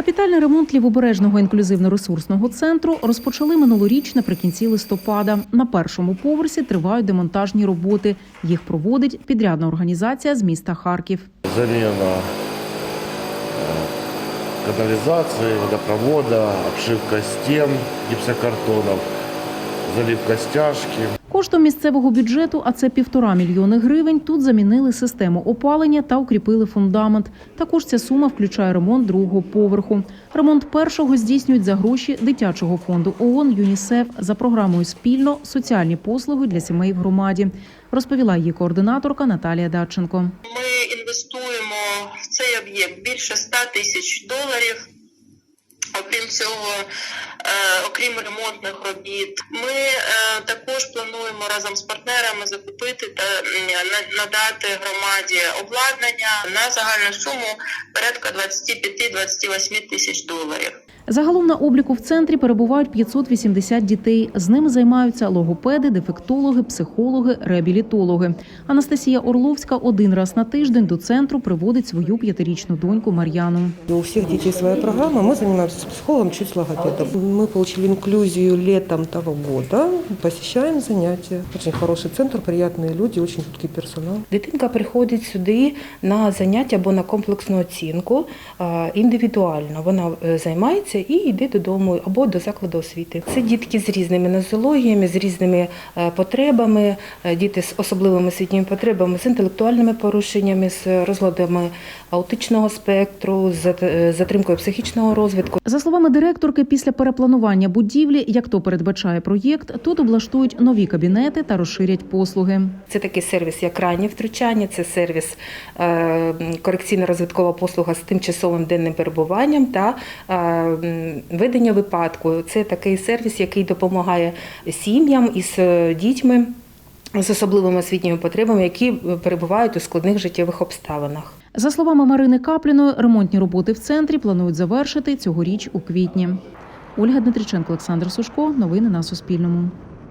Капітальний ремонт лівобережного інклюзивно-ресурсного центру розпочали минулоріч наприкінці листопада. На першому поверсі тривають демонтажні роботи. Їх проводить підрядна організація з міста Харків. замена э, канализации, водопровода, обшивка стен гипсокартонов, заливка стяжки. Коштом місцевого бюджету, а це півтора мільйони гривень, тут замінили систему опалення та укріпили фундамент. Також ця сума включає ремонт другого поверху. Ремонт першого здійснюють за гроші дитячого фонду ООН ЮНІСЕФ за програмою спільно соціальні послуги для сімей в громаді. Розповіла її координаторка Наталія Дадченко. Ми інвестуємо в цей об'єкт більше 100 тисяч доларів. Окрім цього, е, окрім ремонтних робіт, ми е, плануємо разом з партнерами закупити та надати громаді обладнання на загальну суму порядка 25-28 тисяч доларів. Загалом на обліку в центрі перебувають 580 дітей. З ними займаються логопеди, дефектологи, психологи, реабілітологи. Анастасія Орловська один раз на тиждень до центру приводить свою п'ятирічну доньку Мар'яну. У всех детей своя программа. Мы занимаемся с психологом, чуть с логопедом. Мы получили инклюзию летом того года. Посещаем занятия. Очень хороший центр, приятные люди, очень чуткий персонал. Дитинка приходить сюди на заняття або на комплексну оцінку індивідуально. Вона е, займається і йде додому або до закладу освіти. Це дітки з різними нозологіями, з різними е, потребами, е, діти з особливими освітніми потребами, з інтелектуальними порушеннями, з розладами аутичного спектру, з затримкою психічного розвитку. За словами директорки, після перепланування будівлі, як то передбачає проєкт, тут облаштують нові кабінети та розширять послуги. Це такий сервіс, як раннє втручання, це сервіс е, корекційно-розвиткова послуга з тимчасовим денним перебуванням та е, ведення випадку. Це такий сервіс, який допомагає сім'ям із е, дітьми з особливими освітніми потребами, які перебувають у складних життєвих обставинах. За словами Марини Капліної, ремонтні роботи в центрі планують завершити цьогоріч у квітні. Ольга Дмитриченко, Олександр Сушко. Новини на Суспільному.